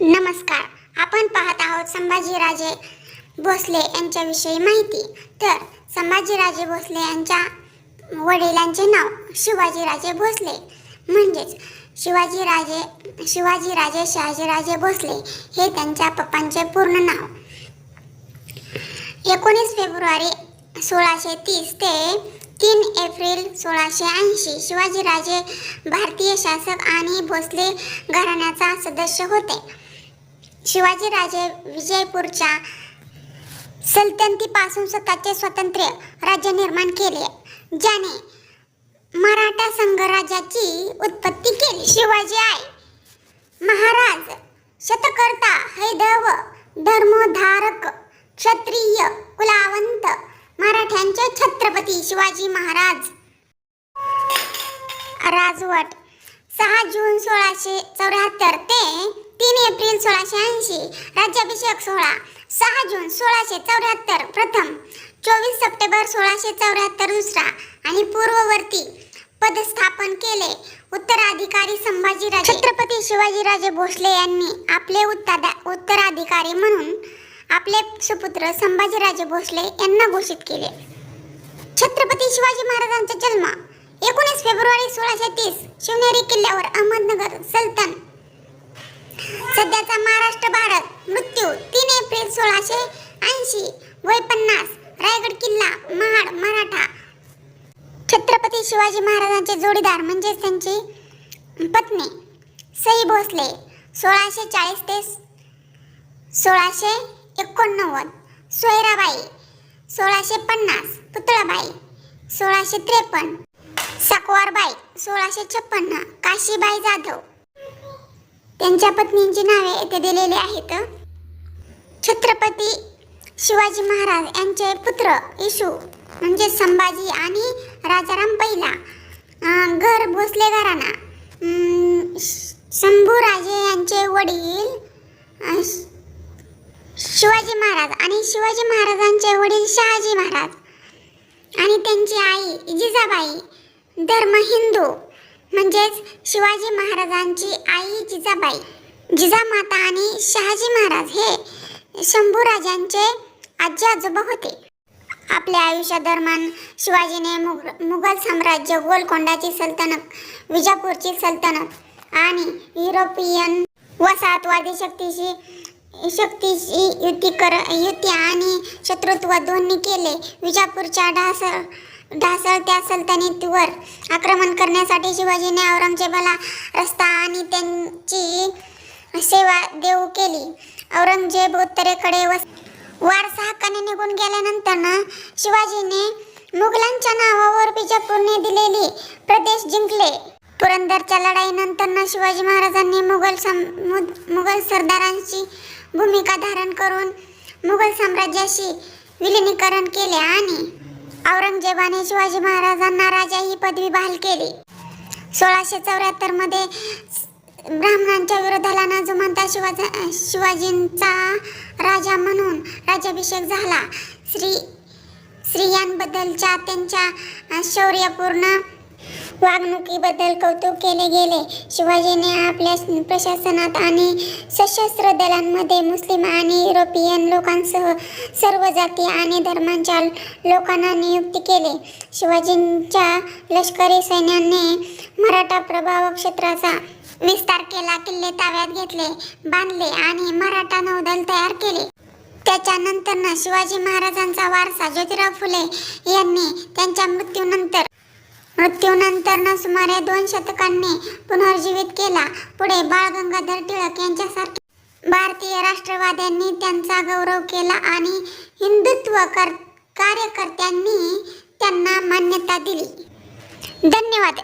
नमस्कार. आपण पाहत आहोत संभाजीराजे भोसले यांच्याविषयी माहिती. तर संभाजीराजे भोसले यांच्या वडिलांचे नाव शिवाजीराजे भोसले. म्हणजेच शिवाजीराजे शिवाजीराजे शहाजीराजे भोसले हे त्यांच्या पप्पांचे पूर्ण नाव. एकोणीस फेब्रुवारी सोळाशे तीस ते तीन एप्रिल सोळाशे ऐंशी शिवाजीराजे भारतीय शासक आणि भोसले घराण्याचा सदस्य होते. शिवाजीराजे विजयपूरच्या सल्तनतीपासून स्वतःचे स्वतंत्र राज्य निर्माण केले ज्याने मराठा संघराज्याची उत्पत्ती केली. शिवाजी आय महाराज शतकर्ता हैदव धर्मधारक क्षत्रिय कुलावंत मराठ्यांचे छत्रपती शिवाजी महाराज. राजवट सहा जून सोळाशे चौऱ्याहत्तर ते एप्रिल सोळाशे ऐंशी राज्याभिषेक सोहळा सहा जून सोळाशे चौऱ्याहत्तर प्रथम चोवीस सप्टेंबर सोळाशे चौऱ्याहत्तर दुसरा आणि पूर्ववर्ती पदस्थापन केले. उत्तराधिकारी संभाजीराजे छत्रपती शिवाजीराजे भोसले यांनी आपले उत्तादा उत्तराधिकारी म्हणून आपले सुपुत्र संभाजीराजे भोसले यांना घोषित केले. छत्रपती शिवाजी महाराजांचा जन्म एकोणीस फेब्रुवारी सोळाशे तीस शिवनेरी किल्ल्यावर अहमदनगर सल्तन सध्याचा महाराष्ट्र भारत मृत्यू तीन एप्रिल सोळाशे ऐंशी वय पन्नास रायगड किल्ला महाड मराठा. छत्रपती शिवाजी महाराजांचे जोडीदार म्हणजेच त्यांची पत्नी सई भोसले सोळाशे चाळीस ते सोळाशे एकोणनव्वद. सोयराबाई सोळाशे पन्नास. पुतळाबाई सोळाशे त्रेपन्न. सकवारबाई सोळाशे छप्पन्न. काशीबाई जाधव. त्यांच्या पत्नींची नावे येथे दिलेली आहेत. छत्रपती शिवाजी महाराज यांचे पुत्र येशू म्हणजे संभाजी आणि राजाराम पहिला घर भोसले घराणा श- शंभूराजे यांचे वडील शिवाजी महाराज आणि शिवाजी महाराजांचे वडील शहाजी महाराज. आणि त्यांची आई जिजाबाई धर्म हिंदू. म्हणजेच शिवाजी महाराजांची आई जिजाबाई. जिजामाता आणि शहाजी महाराज हे शंभूराजांचे आजी आजोबा होते. आपल्या आयुष्यादरम्यान शिवाजीने मुग मुघल साम्राज्य गोलकोंडाची सल्तनत विजापूरची सल्तनत आणि युरोपियन वसाहतवादी शक्तीशी शक्तीशी युती कर युती आणि शत्रुत्व दोन्ही केले. विजापूरच्या ढासळ ढासळत्या सल्तनतीवर आक्रमण करण्यासाठी शिवाजीने औरंगजेबाला रस्ता आणि त्यांची सेवा देऊ केली. औरंगजेब उत्तरेकडे वस वारसा हक्काने निघून गेल्यानंतर शिवाजीने मुघलांच्या नावावर बिजापूरने दिलेली प्रदेश जिंकले. पुरंदरच्या लढाईनंतर शिवाजी महाराजांनी मुघल सम मु- मुघल सरदारांची भूमिका धारण करून मुघल साम्राज्याशी विलिनीकरण केले आणि औरंगजेबाने शिवाजी महाराजांना राजा ही पदवी बहाल केली. सोळाशे चौऱ्याहत्तरमध्ये ब्राह्मणांच्या विरोधाला न जुमानता शिवाजा शिवाजींचा राजा म्हणून राज्याभिषेक झाला. श्री स्त्रियांबद्दलच्या त्यांच्या शौर्यपूर्ण वागणुकीबद्दल कौतुक केले गेले. शिवाजीने आपल्या प्रशासनात आणि सशस्त्र दलांमध्ये मुस्लिम आणि युरोपियन लोकांसह सर्व जाती आणि धर्मांच्या लोकांना नियुक्ती केले. शिवाजींच्या लष्करी सैन्याने मराठा प्रभाव क्षेत्राचा विस्तार केला किल्ले ताब्यात घेतले बांधले आणि मराठा नौदल तयार केले. त्याच्यानंतर शिवाजी महाराजांचा वारसा ज्योतिराव फुले यांनी त्यांच्या मृत्यूनंतर मृत्यूनंतर सुमारे दोन शतकांनी पुनर्जीवित केला. पुढे बाळ गंगाधर टिळक यांच्यासारखे भारतीय राष्ट्रवाद्यांनी त्यांचा गौरव केला आणि हिंदुत्व कर कार्यकर्त्यांनी त्यांना मान्यता दिली. धन्यवाद.